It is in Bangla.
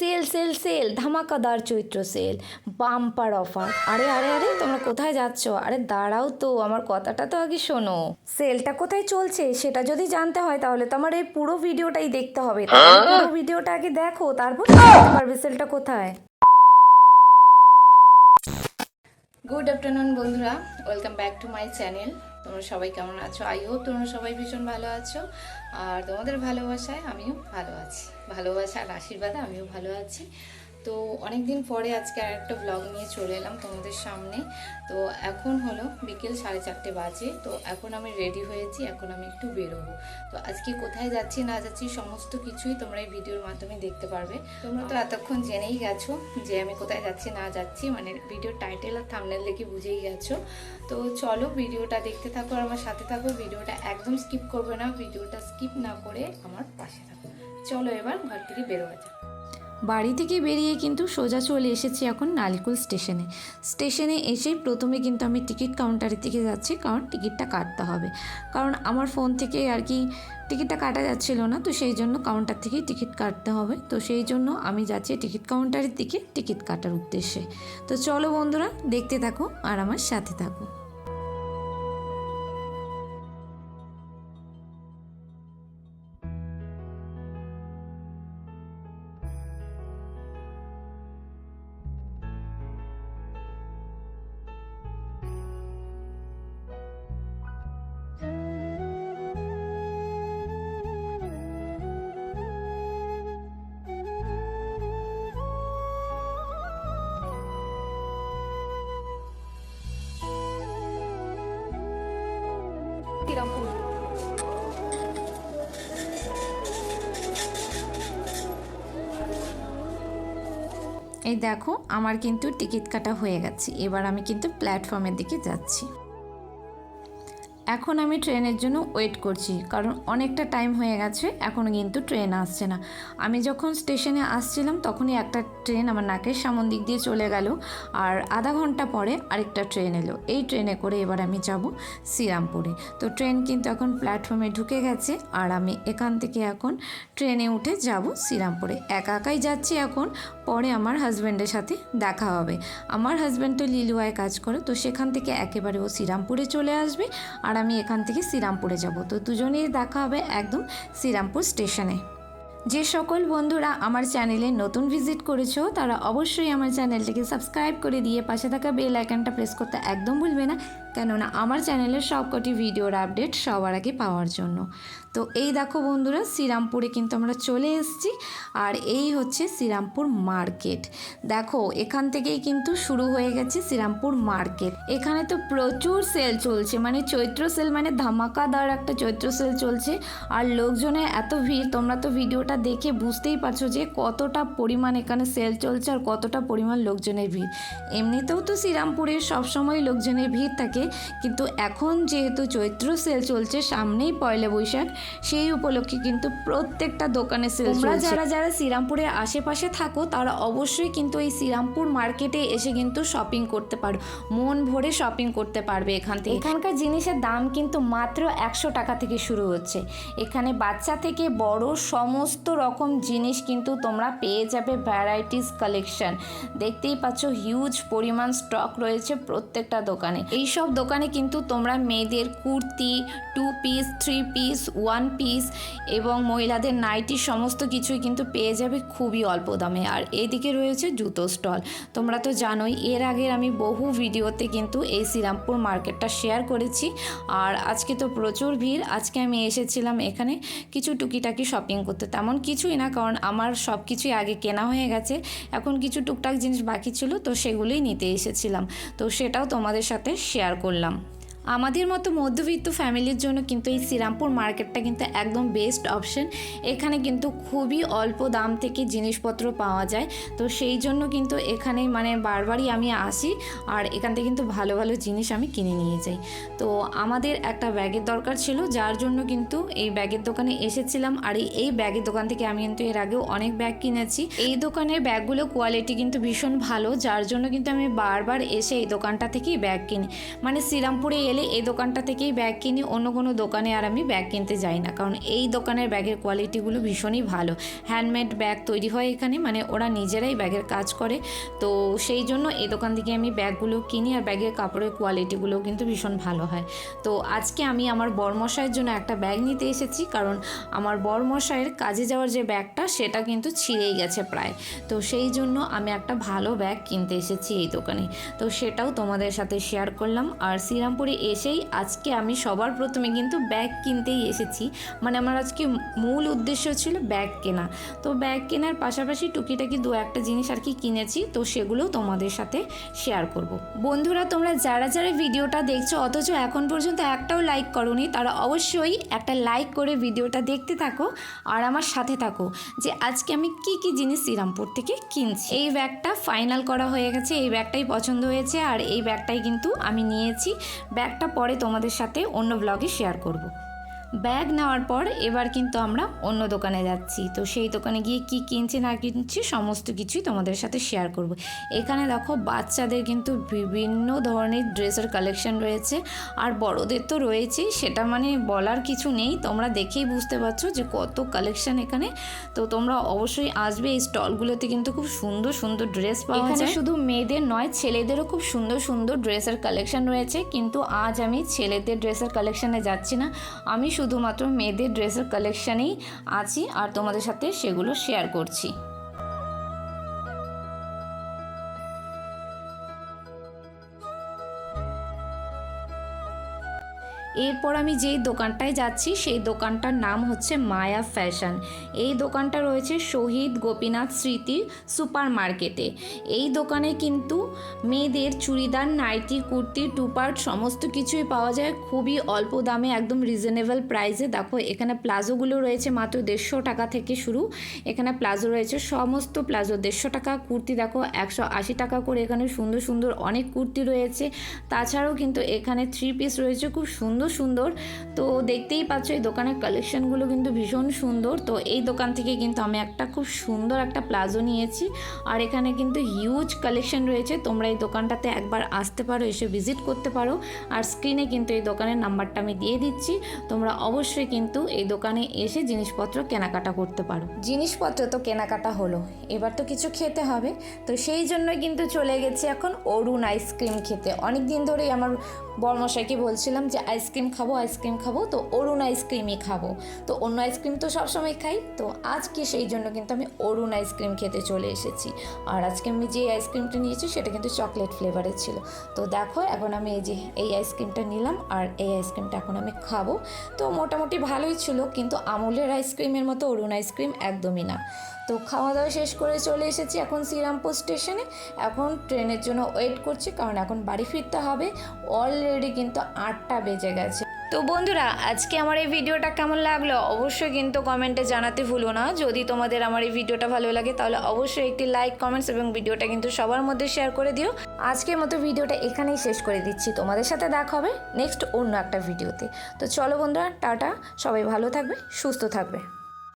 সেল সেল সেল ধামাকাদার চৈত্র সেল বাম্পার অফার। আরে আরে আরে তোমরা কোথায় যাচ্ছ? আরে দাঁড়াও তো আমার কথাটা তো আগে শোনো। সেলটা কোথায় চলছে সেটা যদি জানতে হয় তাহলে তো আমার এই পুরো ভিডিওটাই দেখতে হবে। পুরো ভিডিওটা আগে দেখো তারপর জানতে পারবে সেলটা কোথায়? গুড আফটারনুন বন্ধুরা। Welcome back to my channel তোমরা সবাই কেমন আছো? আই হোপ তোমরা সবাই ভীষণ ভালো আছো। আর তোমাদের ভালোবাসায় আমিও ভালো আছি। ভালোবাসা আর আশীর্বাদে আমিও ভালো আছি। তো অনেক দিন পরে আজকে আর একটা ব্লগ নিয়ে চলে এলাম তোমাদের সামনে। তো এখন হলো বিকেল সাড়ে চারটে বাজে তো এখন আমি রেডি হয়েছি এখন আমি একটু বেরোবো। তো আজকে কোথায় যাচ্ছি না যাচ্ছি সমস্ত কিছুই তোমরা এই ভিডিওর মাধ্যমে দেখতে পারবে। তোমরা তো এতক্ষণ জেনেই গেছো যে আমি কোথায় যাচ্ছি না যাচ্ছি মানে ভিডিওর টাইটেল আর থামনেল দেখে বুঝেই গেছো। তো চলো ভিডিওটা দেখতে থাকো আর আমার সাথে থাকো ভিডিওটা একদম স্কিপ করবে না ভিডিওটা স্কিপ না করে আমার পাশে থাকো। চলো এবার ঘর থেকে বেরোয়া যাক। বাড়ি থেকে বেরিয়ে কিন্তু সোজা চলে এসেছি এখন নালিকুল স্টেশনে। স্টেশনে এসেই প্রথমে কিন্তু আমি টিকিট কাউন্টারের দিকে যাচ্ছি, কারণ টিকিটটা কাটতে হবে। কারণ আমার ফোন থেকে আর কি টিকিটটা কাটা যাচ্ছিল না, তো সেই জন্য কাউন্টার থেকেই টিকিট কাটতে হবে। তো সেই জন্য আমি যাচ্ছি টিকিট কাউন্টারের দিকে টিকিট কাটার উদ্দেশ্যে। তো চলো বন্ধুরা, দেখতে থাকো আর আমার সাথে থাকো। এই দেখো আমার কিন্তু টিকিট কাটা হয়ে গেছে। এবার আমি কিন্তু প্ল্যাটফর্মের দিকে যাচ্ছি। এখন আমি ট্রেনের জন্য ওয়েট করছি, কারণ অনেকটা টাইম হয়ে গেছে এখনও কিন্তু ট্রেন আসছে না। আমি যখন স্টেশনে আসছিলাম, তখনই একটা ট্রেন আমার নাকের সামন দিক দিয়ে চলে গেল, আর আধা ঘণ্টা পরে আরেকটা ট্রেন এলো। এই ট্রেনে করে এবার আমি যাব শ্রীরামপুরে। তো ট্রেন কিন্তু এখন প্ল্যাটফর্মে ঢুকে গেছে, আর আমি এখান থেকে এখন ট্রেনে উঠে যাব শ্রীরামপুরে। একা একাই যাচ্ছি এখন পরে আমার হাজব্যান্ডের সাথে দেখা হবে। আমার হাজব্যান্ড তো লিলুয়ায় কাজ করে, তো সেখান থেকে একেবারে ও শ্রীরামপুরে চলে আসবে আর আমি এখান থেকে শ্রীরামপুরে যাব। তো দুজনেই দেখা হবে একদম শ্রীরামপুর স্টেশনে। যে সকল বন্ধুরা আমার চ্যানেলে নতুন ভিজিট করেছ, তারা অবশ্যই আমার চ্যানেলটিকে সাবস্ক্রাইব করে দিয়ে পাশে থাকা বেল আইকনটা প্রেস করতে একদম ভুলবে না। কেননা আমার চ্যানেলের সবকটি ভিডিওর আপডেট সবার আগে পাওয়ার জন্য। তো এই দেখো বন্ধুরা, শ্রীরামপুরে কিন্তু আমরা চলে এসেছি আর এই হচ্ছে শ্রীরামপুর মার্কেট। দেখো, এখান থেকেই কিন্তু শুরু হয়ে গেছে শ্রীরামপুর মার্কেট। এখানে তো প্রচুর সেল চলছে মানে চৈত্র সেল মানে ধামাকাদার একটা চৈত্র সেল চলছে। আর লোকজনের এত ভিড়, তোমরা তো ভিডিওটা দেখে বুঝতেই পারছ যে কতটা পরিমাণ এখানে সেল চলছে আর কতটা পরিমাণ লোকজনের ভিড়। এমনিতেও তো শ্রীরামপুরে সবসময় লোকজনের ভিড় থাকে কিন্তু এখন যেহেতু চৈত্র সেল চলছে সামনেই পয়লা বৈশাখ সেই উপলক্ষে কিন্তু প্রত্যেকটা দোকানে সেল তোমরা যারা যারা শ্রীরামপুরের আশেপাশে থাকো তারা অবশ্যই কিন্তু এই শ্রীরামপুর মার্কেটে এসে কিন্তু শপিং করতে পারো। মন ভরে শপিং করতে পারবে এখান থেকে। এখানকার জিনিসের দাম কিন্তু মাত্র একশো টাকা থেকে শুরু হচ্ছে। এখানে বাচ্চা থেকে বড় সমস্ত রকম জিনিস কিন্তু তোমরা পেয়ে যাবে ভ্যারাইটিস কালেকশন দেখতেই পাচ্ছ হিউজ পরিমাণ স্টক রয়েছে প্রত্যেকটা দোকানে। এই সব দোকানে কিন্তু তোমরা মেয়েদের kurti two piece three piece one piece এবং মহিলাদের নাইটি সমস্ত কিছুই কিন্তু পেয়ে যাবে খুবই অল্প দামে। আর এদিকে রয়েছে জুতো স্টল। তোমরা তো জানোই, এর আগে আমি বহু ভিডিওতে কিন্তু এই শ্রীরামপুর মার্কেটটা শেয়ার করেছি। আর আজকে তো প্রচুর ভিড়, আজকে আমি এসেছিলাম এখানে কিছু টুকিটাকি শপিং করতে। তেমন কিছুই না, কারণ আমার সব কিছুই আগে কেনা হয়ে গেছে। এখন কিছু টুকটাক জিনিস বাকি ছিল, তো সেগুলোই নিতে এসেছিলাম। তো সেটাও তোমাদের সাথে শেয়ার করলাম। আমাদের মতো মধ্যবিত্ত ফ্যামিলির জন্য কিন্তু এই শ্রীরামপুর মার্কেটটা কিন্তু একদম বেস্ট অপশন। এখানে কিন্তু খুবই অল্প দাম থেকে জিনিসপত্র পাওয়া যায়। তো সেই জন্য কিন্তু এখানে মানে বারবারই আমি আসি আর এখান থেকে কিন্তু ভালো ভালো জিনিস আমি কিনে নিয়ে যাই। তো আমাদের একটা ব্যাগের দরকার ছিল, যার জন্য কিন্তু এই ব্যাগের দোকানে এসেছিলাম আর এই- ব্যাগের দোকান থেকে আমি কিন্তু এর আগেও অনেক ব্যাগ কিনেছি। এই দোকানের ব্যাগগুলো কোয়ালিটি কিন্তু ভীষণ ভালো, যার জন্য কিন্তু আমি বারবার এসে এই দোকানটা থেকেই ব্যাগ কিনি। মানে শ্রীরামপুরে গেলে এই দোকানটা থেকেই ব্যাগ কিনি, অন্য কোনো দোকানে আর আমি ব্যাগ কিনতে যাই না। কারণ এই দোকানের ব্যাগের কোয়ালিটিগুলো ভীষণই ভালো। হ্যান্ডমেড ব্যাগ তৈরি হয় এখানে মানে ওরা নিজেরাই ব্যাগের কাজ করে। তো সেই জন্য এই দোকান থেকে আমি ব্যাগগুলো কিনি আর ব্যাগের কাপড়ের কোয়ালিটিগুলো কিন্তু ভীষণ ভালো হয়। তো আজকে আমি আমার বরমশাইয়ের জন্য একটা ব্যাগ নিতে এসেছি, কারণ আমার বরমশাইয়ের কাজে যাওয়ার যে ব্যাগটা, সেটা কিন্তু ছিঁড়েই গেছে প্রায়। তো সেই জন্য আমি একটা ভালো ব্যাগ কিনতে এসেছি এই দোকানে। তো সেটাও তোমাদের সাথে শেয়ার করলাম। আর শ্রীরামপুরে এসেই আজকে আমি সবার প্রথমে কিন্তু ব্যাগ কিনতেই এসেছি। মানে আমার আজকে মূল উদ্দেশ্য ছিল ব্যাগ কেনা। তো ব্যাগ কেনার পাশাপাশি টুকিটাকি দু একটা জিনিস আর কি কিনেছি, তো সেগুলোও তোমাদের সাথে শেয়ার করব। বন্ধুরা, তোমরা যারা যারা ভিডিওটা দেখছ, অথচ এখন পর্যন্ত একটাও লাইক করোনি, তারা অবশ্যই একটা লাইক করে ভিডিওটা দেখতে থাকো আর আমার সাথে থাকো যে আজকে আমি কি কি জিনিস শ্রীরামপুর থেকে কিনছি। এই ব্যাগটা ফাইনাল করা হয়ে গেছে, এই ব্যাগটাই পছন্দ হয়েছে আর এই ব্যাগটাই কিন্তু আমি নিয়েছি। ব্যাগটা পরে তোমাদের সাথে অন্য ব্লগে শেয়ার করব। ব্যাগ নেওয়ার পর এবার কিন্তু আমরা অন্য দোকানে যাচ্ছি। তো সেই দোকানে গিয়ে কি কিনছি না কিনছি সমস্ত কিছুই তোমাদের সাথে শেয়ার করব। এখানে দেখো বাচ্চাদের কিন্তু বিভিন্ন ধরনের ড্রেসের কালেকশন রয়েছে। আর বড়দের তো রয়েছেই সেটা মানে বলার কিছু নেই। তোমরা দেখেই বুঝতে পারছ যে কত কালেকশন এখানে। তো তোমরা অবশ্যই আসবে এই স্টলগুলোতে কিন্তু খুব সুন্দর সুন্দর ড্রেস পাওয়া যায়। শুধু মেয়েদের নয় ছেলেদেরও খুব সুন্দর সুন্দর ড্রেসের কালেকশন রয়েছে। কিন্তু আজ আমি ছেলেদের ড্রেসের কালেকশনে যাচ্ছি না। আমি শুধুমাত্র মেয়েদের ড্রেসের কালেকশানেই আছি আর তোমাদের সাথে সেগুলো শেয়ার করছি। এরপর আমি যেই দোকানটায় যাচ্ছি, সেই দোকানটার নাম হচ্ছে মায়া ফ্যাশন। এই দোকানটা রয়েছে শহীদ গোপীনাথ স্মৃতি সুপার মার্কেটে এই দোকানে কিন্তু মেয়েদের চুড়িদার, নাইটি, কুর্তি টুপার্ট সমস্ত কিছুই পাওয়া যায়। খুবই অল্প দামে, একদম রিজনেবল প্রাইসে দেখো, এখানে প্লাজোগুলো রয়েছে মাত্র দেড়শো টাকা থেকে শুরু। এখানে প্লাজো রয়েছে সমস্ত প্লাজো, দেড়শো টাকা কুর্তি। দেখো, একশো আশি টাকা করে এখানে সুন্দর সুন্দর অনেক কুর্তি রয়েছে। তাছাড়াও কিন্তু এখানে থ্রি পিস রয়েছে, খুব সুন্দর সুন্দর সুন্দর। তো দেখতেই পাচ্ছ, এই দোকানের কালেকশনগুলো কিন্তু ভীষণ সুন্দর। তো এই দোকান থেকে কিন্তু আমি একটা খুব সুন্দর একটা প্লাজো নিয়েছি। আর এখানে কিন্তু হিউজ কালেকশন রয়েছে। তোমরা এই দোকানটাতে একবার আসতে পারো, এসে ভিজিট করতে পারো। আর স্ক্রিনে কিন্তু এই দোকানের নাম্বারটা আমি দিয়ে দিচ্ছি। তোমরা অবশ্যই কিন্তু এই দোকানে এসে জিনিসপত্র কেনাকাটা করতে পারো। জিনিসপত্র তো কেনাকাটা হলো। এবার তো কিছু খেতে হবে। তো সেই জন্যই কিন্তু চলে গেছি এখন অরুণ আইসক্রিম খেতে। অনেক দিন ধরেই আমার বর্মশাইকে বলছিলাম যে আইসক্রিম খাব আইসক্রিম খাব, তো অরুণ আইসক্রিমই খাব। তো অন্য আইসক্রিম তো সবসময় খাই। তো আজকে সেই জন্য কিন্তু আমি অরুণ আইসক্রিম খেতে চলে এসেছি। আর আজকে আমি যে আইসক্রিমটা নিয়েছি, সেটা কিন্তু চকলেট ফ্লেভারের ছিল। তো দেখো, এখন আমি এই যে, এই আইসক্রিমটা নিলাম, আর এই আইসক্রিমটা এখন আমি খাব। তো মোটামুটি ভালোই ছিল, কিন্তু আমুলের আইসক্রিমের মতো অরুণ আইসক্রিম একদমই না। তো খাওয়া দাওয়া শেষ করে চলে এসেছি এখন শ্রীরামপুর স্টেশনে। এখন ট্রেনের জন্য ওয়েট করছি, কারণ এখন বাড়ি ফিরতে হবে। অলরেডি কিন্তু আটটা বেজে গেছে। তো বন্ধুরা, আজকে আমার এই ভিডিওটা কেমন লাগল অবশ্যই কিন্তু কমেন্টে জানাতে ভুলো না। যদি তোমাদের আমার এই ভিডিওটা ভালো লাগে, তাহলে অবশ্যই একটি লাইক কমেন্টস এবং ভিডিওটা কিন্তু সবার মধ্যে শেয়ার করে দিও। আজকের মতো ভিডিওটা এখানেই শেষ করে দিচ্ছি। তোমাদের সাথে দেখা হবে নেক্সট অন্য একটা ভিডিওতে। তো চলো বন্ধুরা, টাটা। সবাই ভালো থাকবে, সুস্থ থাকবে।